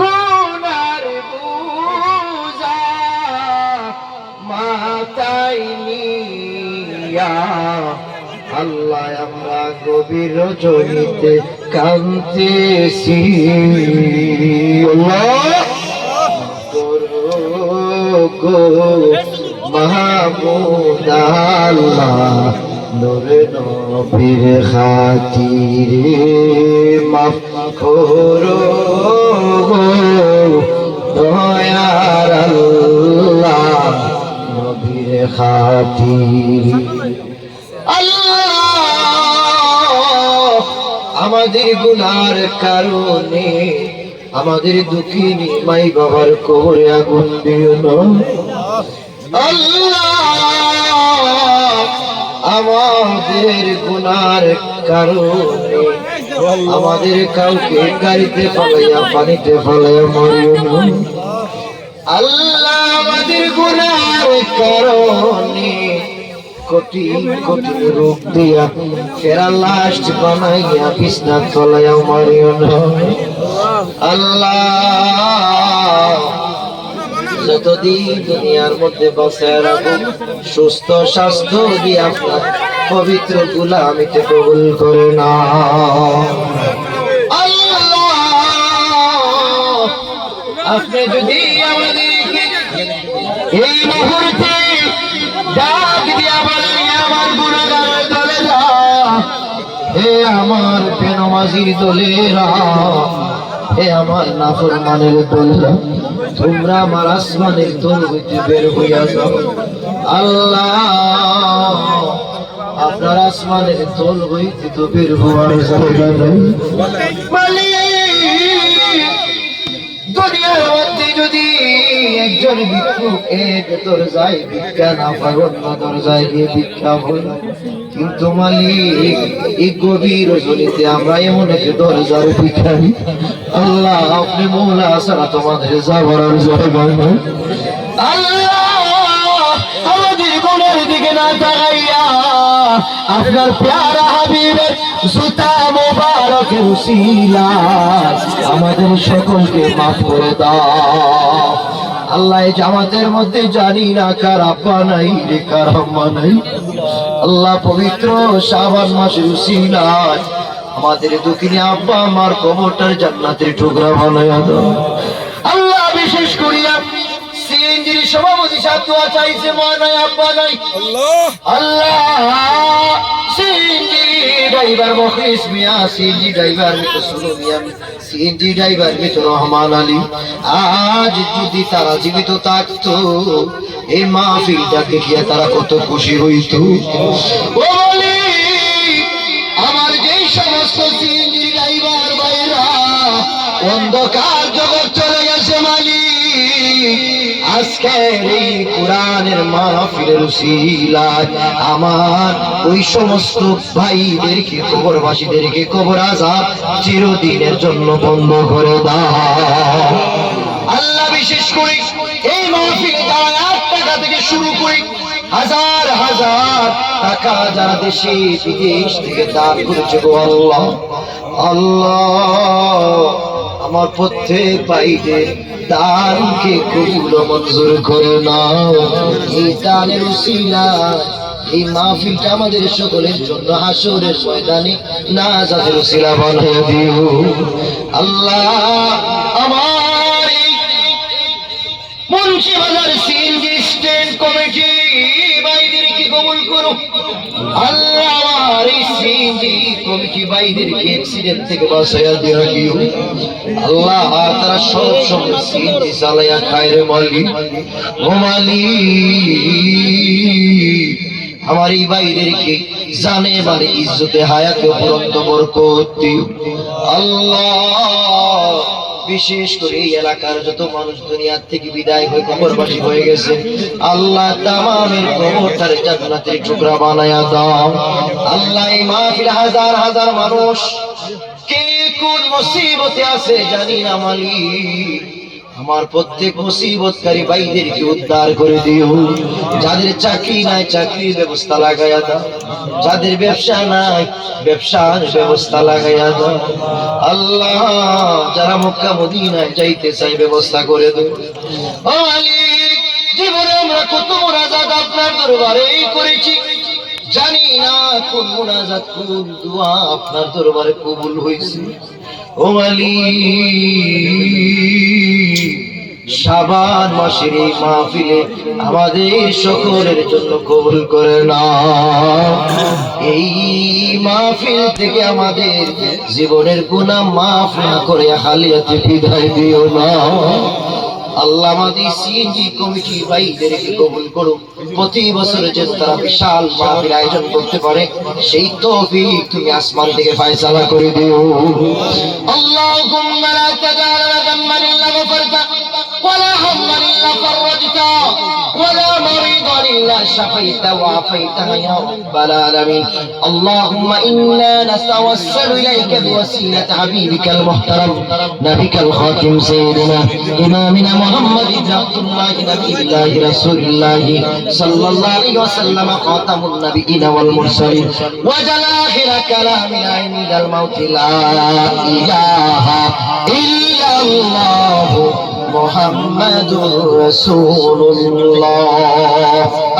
গুনার বুঝা মাতাই নিয়া। আল্লাহ আমরা গভীর রজনীতে কান্তেছি গো মাহমুদ আল্লাহ। নূরে নবীর খাতিরে মাফ করো। দয়ার আল্লাহ নবীর খাতিরে। আল্লাহ আমাদের গুনার কারণে, আমাদের দুঃখিনী মাই বাবার কোরে আগুন দিও না। আল্লাহ আমাদের গুনার কারণে আমাদের কাউকে গাড়িতে ফলাইয়া, পানিতে ফলাইয়া মরিও আল্লাহ আমাদের গুনার কারণে কোটি কোটি রূপ দিয়া ফেরা লাস্ট বানাইয়া, বিছনা তলাইয়া মারিও আল্লাহ যতদিন দুনিয়ার মধ্যে বসে রাখুন সুস্থ স্বাস্থ্য দিয়ে আপনার পবিত্র গুলামিতে কবুল করে না। আপনি যদি এই মুহূর্তে ডাক দিয়া আমার গুণাগার দলে যা হে আমার দলেরা হে আমার নাফরমানের দলেরা তোমরা আমার আসমানের দল হইতে বের হইয়া যাও। আল্লাহ আপনার আসমানের দল হইতে তো বের হওয়ার নেই মালিক একজন ভিক্ষুক এক দরজায় ভিক্ষা না পায়, অন্য আমরা এমন এক দরজার ভিক্ষারি আল্লাহ, আপনি মৌলা ছাড়া তোমাদের যাবার আর আল্লাহ, আমাদের দিকে না তাকাইয়া আপনার প্যারা হাবিবের জুতা মোবারকের উসিলা। আমাদের সকলকে মাফ করে দাও। আল্লাহ জামাতের মধ্যে জানি না কার আব্বা নাই রে কার আম্মা নাই। আল্লাহ পবিত্র শাবান মাসের উসিলায় আমাদের দুঃখিনী আব্বা, আমার কবরটার জান্নাতের টুকরা বানাইয়া দাও। সভাপতি সাহেব দোয়া চাইছে মহানয় আব্বা নাই Allah. CNG driver Makhlis Miah CNG driver Mito Sulo Miah CNG driver Mito Rahman Ali. আজ যদি তারা জীবিত থাকতো এই মাহফিলটা দেখিয়া তারা কত খুশি হইতো। ও বলি আমার যেই সমস্ত সিএনজি ড্রাইভার ভাইরা অন্ধকার জগৎ চলে গেছে মালিক। আমার ওই সমস্ত ভাইদেরকে কবরবাসীদেরকে কবর চিরদিনের জন্য বন্ধ করে আল্লাহ বিশেষ করে এই মাহফিলে টাকা থেকে শুরু করে হাজার হাজার টাকা যারা দেশে, বিদেশ থেকে দান করেছে গো আল্লাহ। আল্লাহ আমার প্রত্যেক ভাইদের দানকে কবুল মঞ্জুর করে নাও। এই দানের উসিলা এই মাহফিলটা আমাদের সকলের জন্য হাসরের ময়দানে না যাদের উসিলা বানিয়ে দিও। আল্লাহ আমার মুন্সি বাজার স্ট্যান্ড কমিটি ভাইদেরকে কবুল করো আল্লাহ আমার অ্যাক্সিডেন্ট থেকে বাঁচাইয়া দেওয়া আল্লাহ তারা সব সময় সিএনজি চালাইয়া খায় রে মালি ও আমার এই ভাইদেরকে জানে মানে ইজ্জতে হায়াতে পরন্ত বরকত আল্লাহ বিশেষ করে এই এলাকার যত মানুষ দুনিয়ার থেকে বিদায় হয়ে কবরবাসী হয়ে গেছে, আল্লাহ তামামের কবরটার জান্নাতের টুকরা বানায়া দাও। আল্লাহ মাহফিল হাজার হাজার মানুষ কে কোন মুসিবতে আছে জানি না মালিক। আমার প্রত্যেক মুসিবতকারী ভাইদেরকে উদ্ধার করে দিও। যাদের চাকরি নাই, চাকরির ব্যবস্থা লাগাইয়া দাও। যাদের ব্যবসা নাই, ব্যবসার ব্যবস্থা লাগাইয়া দাও। আল্লাহ, যারা মক্কা, মদিনায় যাইতে চাই ব্যবস্থা করে দেব জীবনে আমরা কত আপনার দরবারে করেছি। জানি না কোন মোনাজাত, কোন দোয়া আপনার দরবারে কবুল হয়েছে। ও মালিক শাবান মাসের এই মাহফিলে আমাদের সকলের জন্য কবুল করে না এই মাহফিল থেকে আমাদের জীবনের গুনাহ মাফ না করে হালিয়াতে বিদায় দিও না। আল্লাহ আমাদের সিএনজি কমিটি ভাইদেরকে কবুল করুন প্রতি বছর যে তারা বিশাল মাহফিল আয়োজন করতে পারে, সেই তৌফিক তুমি আসমান থেকে ফায়সালা করে দিও। আল্লাহুম্মা شفيته وعافيته يا رب العالمين. اللهم إنا نتوسل إليك بوسيلة حبيبك المحترم نبيك الخاتم سيدنا إمامنا محمد عبد الله نبي الله رسول الله صلى الله عليه وسلم خاتم النبيين والمرسلين. وجل آخر كلامنا عند الموت لا إله إلا الله محمد رسول الله.